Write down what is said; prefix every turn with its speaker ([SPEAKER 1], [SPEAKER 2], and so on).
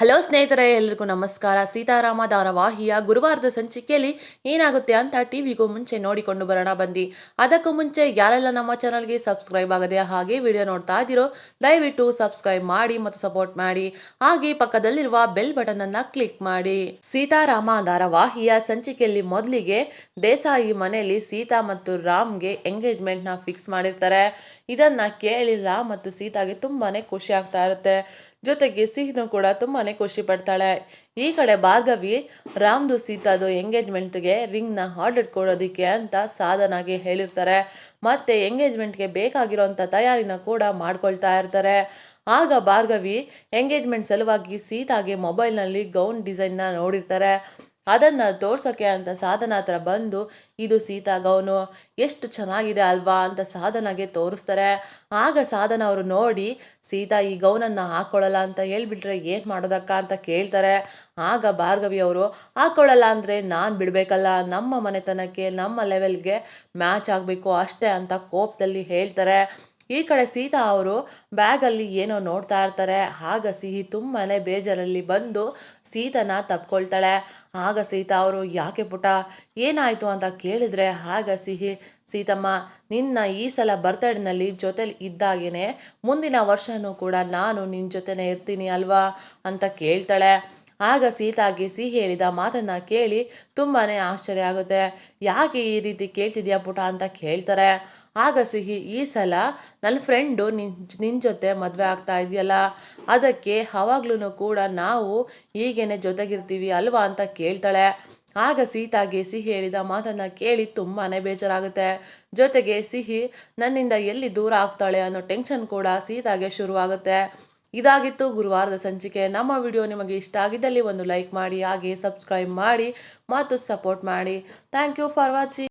[SPEAKER 1] Hello ಸ್ನೇಹಿತರೆ ಎಲ್ಲರಿಗೂ ನಮಸ್ಕಾರ. ಸೀತಾರಾಮ ಧಾರಾವಾಹಿಯ ಗುರುವಾರದ ಸಂಚಿಕೆಯಲ್ಲಿ ಏನಾಗುತ್ತೆ ಅಂತ ಟಿವಿಗೂ ಮುಂಚೆ ನೋಡಿಕೊಂಡು ಬರೋಣ ಬಂದಿ ಅದಕ್ಕೂ ಮುಂಚೆ ಯಾರೆಲ್ಲ ನಮ್ಮ ಚಾನಲ್ಗೆ ಸಬ್ಸ್ಕ್ರೈಬ್ ಆಗದೆ ಹಾಗೆ ವಿಡಿಯೋ ನೋಡ್ತಾ ಇದ್ದೀರೋ, ದಯವಿಟ್ಟು ಸಬ್ಸ್ಕ್ರೈಬ್ ಮಾಡಿ ಮತ್ತು ಸಪೋರ್ಟ್ ಮಾಡಿ. ಹಾಗೆ ಪಕ್ಕದಲ್ಲಿರುವ ಬೆಲ್ ಬಟನ್ ಅನ್ನ ಕ್ಲಿಕ್ ಮಾಡಿ. ಸೀತಾರಾಮ ಧಾರಾವಾಹಿಯ ಸಂಚಿಕೆಯಲ್ಲಿ ಮೊದಲಿಗೆ ದೇಸಾಯಿ ಮನೆಯಲ್ಲಿ ಸೀತಾ ಮತ್ತು ರಾಮ್ಗೆ ಎಂಗೇಜ್ಮೆಂಟ್ನ ಫಿಕ್ಸ್ ಮಾಡಿರ್ತಾರೆ. ಇದನ್ನ ಕೇಳಿಲ್ಲ ಮತ್ತು ಸೀತಾಗೆ ತುಂಬಾನೇ ಖುಷಿ ಆಗ್ತಾ ಇರುತ್ತೆ. ಜೊತೆಗೆ ಸಿಹಿನೂ ಕೂಡ ತುಂಬಾ ಖುಷಿ ಪಡ್ತಾಳೆ. ಈ ಕಡೆ ಭಾರ್ಗವಿ, ರಾಮ್ದು ಸೀತಾದು ಎಂಗೇಜ್ಮೆಂಟ್ಗೆ ರಿಂಗ್ನ ಆರ್ಡರ್ ಕೊಡೋದಕ್ಕೆ ಅಂತ ಸಾಧನಾಗಿ ಹೇಳಿರ್ತಾರೆ. ಮತ್ತೆ ಎಂಗೇಜ್ಮೆಂಟ್ಗೆ ಬೇಕಾಗಿರೋಂಥ ತಯಾರಿನ ಕೂಡ ಮಾಡ್ಕೊಳ್ತಾ ಇರ್ತಾರೆ. ಆಗ ಭಾರ್ಗವಿ ಎಂಗೇಜ್ಮೆಂಟ್ ಸಲುವಾಗಿ ಸೀತಾಗೆ ಮೊಬೈಲ್ನಲ್ಲಿ ಗೌನ್ ಡಿಸೈನ್ನ ನೋಡಿರ್ತಾರೆ. ಅದನ್ನು ತೋರ್ಸೋಕ್ಕೆ ಅಂತ ಸಾಧನ ಹತ್ರ ಬಂದು, ಇದು ಸೀತಾ ಗೌನು ಎಷ್ಟು ಚೆನ್ನಾಗಿದೆ ಅಲ್ವಾ ಅಂತ ಸಾಧನಗೆ ತೋರಿಸ್ತಾರೆ. ಆಗ ಸಾಧನ ಅವರು ನೋಡಿ, ಸೀತಾ ಈ ಗೌನನ್ನು ಹಾಕ್ಕೊಳ್ಳಲ್ಲ ಅಂತ ಹೇಳ್ಬಿಟ್ರೆ ಏನು ಮಾಡೋದಕ್ಕ ಅಂತ ಕೇಳ್ತಾರೆ. ಆಗ ಭಾರ್ಗವಿ ಅವರು ಹಾಕ್ಕೊಳ್ಳಲ್ಲ ಅಂದರೆ ನಾನು ಬಿಡಬೇಕಲ್ಲ, ನಮ್ಮ ಮನೆತನಕ್ಕೆ, ನಮ್ಮ ಲೆವೆಲ್ಗೆ ಮ್ಯಾಚ್ ಆಗಬೇಕು ಅಷ್ಟೇ ಅಂತ ಕೋಪದಲ್ಲಿ ಹೇಳ್ತಾರೆ. ಈ ಕಡೆ ಸೀತಾ ಅವರು ಬ್ಯಾಗಲ್ಲಿ ಏನೋ ನೋಡ್ತಾ ಇರ್ತಾರೆ. ಆಗ ಸಿಹಿ ತುಂಬಾ ಬೇಜಾರಲ್ಲಿ ಬಂದು ಸೀತನ ತಪ್ಕೊಳ್ತಾಳೆ. ಆಗ ಸೀತಾ ಅವರು, ಯಾಕೆ ಪುಟ ಏನಾಯಿತು ಅಂತ ಕೇಳಿದರೆ ಆಗ ಸಿಹಿ, ಸೀತಮ್ಮ, ನಿನ್ನ ಈ ಸಲ ಬರ್ತಡೇನಲ್ಲಿ ಜೊತೆಲಿ ಇದ್ದಾಗೇನೆ, ಮುಂದಿನ ವರ್ಷನೂ ಕೂಡ ನಾನು ನಿನ್ನ ಜೊತೆನೇ ಇರ್ತೀನಿ ಅಲ್ವಾ? ಅಂತ ಕೇಳ್ತಾಳೆ. ಆಗ ಸೀತಾಗೆ ಸಿಹಿ ಹೇಳಿದ ಮಾತನ್ನ ಕೇಳಿ ತುಂಬಾ ಆಶ್ಚರ್ಯ ಆಗುತ್ತೆ. ಯಾಕೆ ಈ ರೀತಿ ಕೇಳ್ತಿದ್ಯಾ ಪುಟ ಅಂತ ಕೇಳ್ತಾರೆ. ಆಗ ಸಿಹಿ, ಈ ಸಲ ನನ್ನ ಫ್ರೆಂಡು ನಿನ್ ನಿನ್ನ ಜೊತೆ ಮದುವೆ ಆಗ್ತಾ ಇದೆಯಲ್ಲ. ಅದಕ್ಕೆ ಅವಾಗ್ಲೂ ಕೂಡ ನಾವು ಹೀಗೇನೆ ಜೊತೆಗಿರ್ತೀವಿ ಅಲ್ವಾ ಅಂತ ಕೇಳ್ತಾಳೆ. ಆಗ ಸೀತಾಗೆ ಸಿಹಿ ಹೇಳಿದ ಮಾತನ್ನ ಕೇಳಿ ತುಂಬಾ ಬೇಜಾರಾಗುತ್ತೆ. ಜೊತೆಗೆ ಸಿಹಿ, ನನ್ನಿಂದ ಎಲ್ಲಿ ದೂರ ಆಗ್ತಾಳೆ ಅನ್ನೋ ಟೆನ್ಷನ್ ಕೂಡ ಸೀತಾಗೆ ಶುರುವಾಗುತ್ತೆ. ಇದಾಗಿತ್ತು. ಗುರುವಾರದ ಸಂಚಿಕೆ ನಮ್ಮ ವಿಡಿಯೋ ನಿಮಗೆ ಇಷ್ಟ ಆಗಿದ್ದಲ್ಲಿ ಒಂದು ಲೈಕ್ ಮಾಡಿ ಹಾಗೆ ಸಬ್ಸ್ಕ್ರೈಬ್ ಮಾಡಿ ಮತ್ತು ಸಪೋರ್ಟ್ ಮಾಡಿ. Thank you for watching